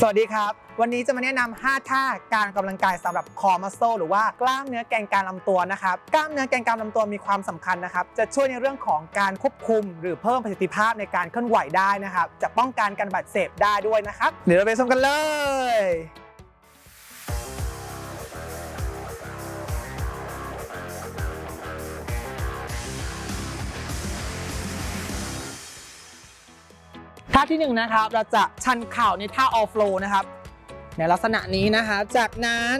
สวัสดีครับ วันนี้จะมาแนะนำ5ท่าการออกกำลังกายสำหรับคอมัสโซหรือว่ากล้ามเนื้อแกนกลารลำตัวนะครับ กล้ามเนื้อแกนกลารลำตัวมีความสำคัญนะครับ จะช่วยในเรื่องของการควบคุม หรือเพิ่มประสิทธิภาพในการเคลื่อนไหวได้นะครับ จะป้องกันการบาดเจ็บได้ด้วยนะครับ เดี๋ยวเราไปชมกันเลย ท่าที่หนึ่งนะครับเราจะชันเข่าในท่า all flow นะครับ ในลักษณะนี้นะคะ จากนั้น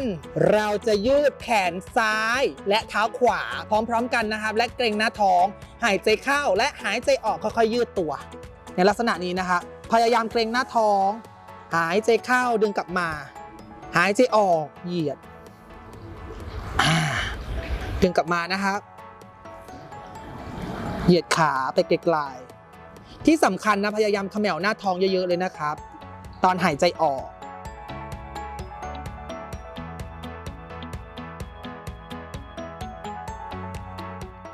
เราจะยืดแขนซ้ายและเท้าขวาพร้อมๆกันนะครับ และเกรงหน้าท้อง หายใจเข้าและหายใจออกค่อยๆยืดตัว ในลักษณะนี้นะคะ พยายามเกรงหน้าท้อง หายใจเข้าดึงกลับมา หายใจออกเหยียดดึงกลับมานะครับ เหยียดขาไปไกลๆ ที่สำคัญนะพยายามเขมวหน้าท้องเยอะๆเลยนะครับ ตอนหายใจออก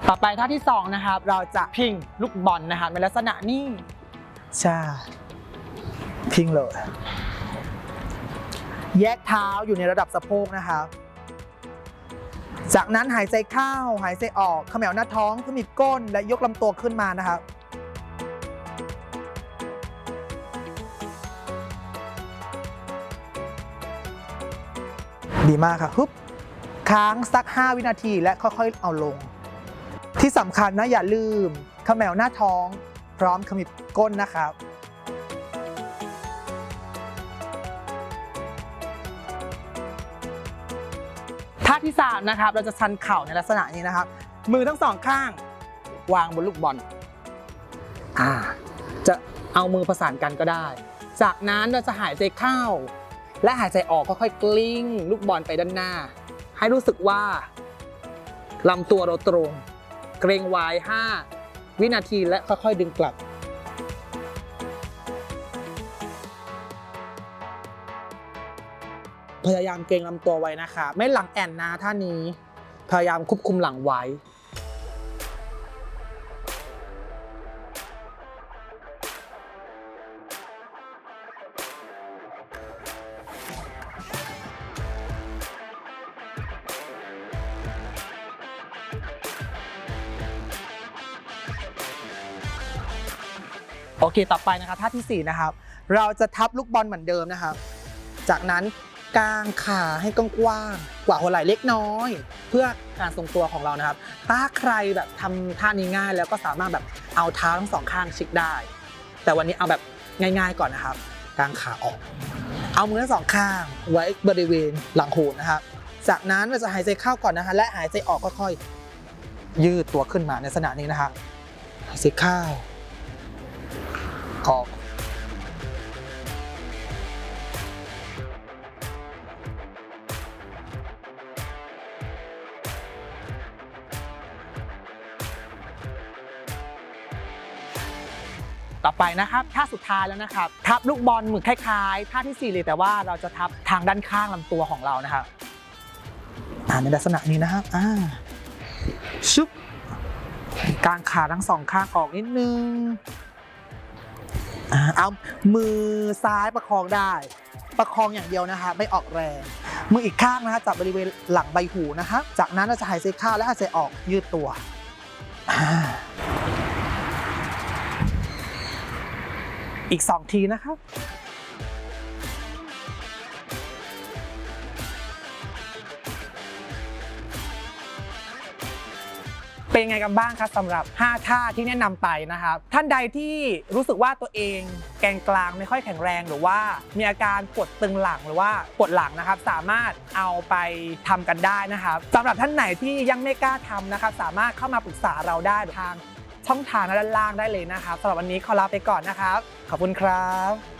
ต่อไปท่าที่สองนะครับเราจะพิงลูกบอลนะครับในลักษณะนี้ใช่พิงเลยแยกเท้าอยู่ในระดับสะโพกนะครับ จากนั้นหายใจเข้าหายใจออกเขมวหน้าท้องขมิบก้นและยกลำตัวขึ้นมานะครับ ดีมากครับฮึบค้างสัก 5 วินาทีและค่อยๆเอาลง ที่สำคัญนะอย่าลืมขมวหน้าท้อง พร้อมขมิบก้นนะครับท่าที่3นะครับเราจะชันเข่าในลักษณะนี้นะครับ มือทั้งสองข้าง วางบนลูกบอลอ่าจะเอามือประสานกันก็ได้ จากนั้นเราจะหายใจเข้า และหายใจออกค่อยๆกลิ้ง ลูกบอลไปด้านหน้า ให้รู้สึกว่าลำตัวเราตรง เกรงไว้ 5 วินาทีและค่อยๆ ดึงกลับพยายามเกรงลำตัวไว้นะคะ ไม่หลังแอนนะท่านี้ พยายามควบคุมหลังไว้ โอเค ต่อไปนะครับท่าทีสี่ 4 นะครับ เราจะทับลูกบอลเหมือนเดิมนะครับ จากนั้นกางขาให้กว้างๆกว่าหัวไหล่เล็กน้อย เพื่อการทรงตัวของเรานะครับ ถ้าใครแบบทำท่านี้ง่ายแล้วก็สามารถแบบเอาเท้าทั้งสองข้างชิกได้ แต่วันนี้เอาแบบง่ายๆก่อนนะครับ กางขาออก เอามือทั้งสองข้างไว้บริเวณหลังหูนะครับ จากนั้นเราจะหายใจเข้าก่อนนะฮะและหายใจออกค่อยๆยืดตัวขึ้นมาในลักษณะนี้นะครับหายใจเข้า ออกต่อไปนะครับท่าสุดท้ายแล้วนะครับ ทับลูกบอลเหมือนคล้ายๆท่าที่สี่เลยแต่ว่าเราจะทับทางด้านข้างลำตัวของเรานะครับอ่าในลักษณะนี้นะครับอ่าชุบกางขาทั้งสองข้างออกนิดนึง เอามือซ้ายประคองได้ ประคองอย่างเดียวนะคะ ไม่ออกแรง มืออีกข้างนะคะจับบริเวณหลังใบหูนะคะ จากนั้นเราจะหายใจเข้าและหายใจออกยืดตัวอีก 2 ทีนะครับ เป็นไงกันบ้างครับสำหรับ 5 ท่าที่แนะนำไปนะครับ ท่านใดที่รู้สึกว่าตัวเองแกนกลางไม่ค่อยแข็งแรงหรือว่า มีอาการปวดตึงหลังหรือว่าปวดหลังนะครับ สามารถเอาไปทำกันได้นะครับสำหรับท่านไหนที่ยังไม่กล้าทำนะครับสามารถเข้ามาปรึกษาเราได้ทางช่องทางด้านล่างได้เลยนะครับสำหรับวันนี้ขอลาไปก่อนนะครับขอบคุณครับ